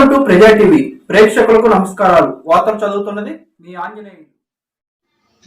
Welcome to ప్రజా TV ప్రేక్షకులకు నమస్కారాలు. వార్తలు చదువుతున్నది మీ ఆంజనేయులు.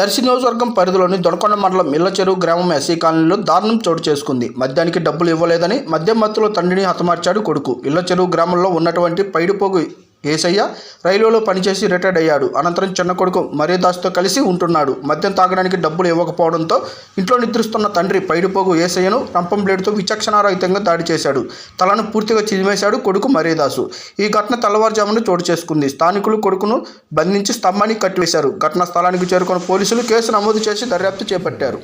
దర్శి నియోజకవర్గం పరిధిలోని దొనకొండ మండలం ఇళ్ళచెరువు గ్రామం ఎస్సీ కాలనీలో దారుణం చోటు చేసుకుంది. మద్యానికి డబ్బులు ఇవ్వలేదని మద్యం మత్తులో తండ్రిని హతమార్చాడు కొడుకు. ఇళ్ళచెరువు గ్రామంలో ఉన్నటువంటి పైడిపోగు ఏసయ్య రైల్వేలో పనిచేసి రిటైర్డ్ అయ్యాడు. అనంతరం చిన్న కొడుకు మరేదాస్తో కలిసి ఉంటున్నాడు. మద్యం తాగడానికి డబ్బులు ఇవ్వకపోవడంతో ఇంట్లో నిద్రిస్తున్న తండ్రి పైడిపోగు ఏసయ్యను రంపం బ్లేడ్తో విచక్షణారహితంగా దాడి చేశాడు. తలను పూర్తిగా చిదిమేశాడు కొడుకు మరేదాసు ఈ ఘటన తెల్లవారుజామున చోటు చేసుకుంది. స్థానికులు కొడుకును బంధించి స్తంభానికి కట్టివేశారు. ఘటనా స్థలానికి చేరుకున్న పోలీసులు కేసు నమోదు చేసి దర్యాప్తు చేపట్టారు.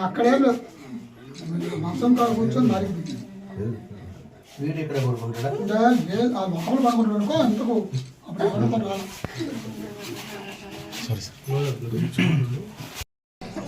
అక్కడే కాడ కూర్చొని దారికి దిగింది వీడు ఇక్కడ ఆ లోపల పడుకుంటాడు అనుకో ఇంతకు అప్పుడు రాను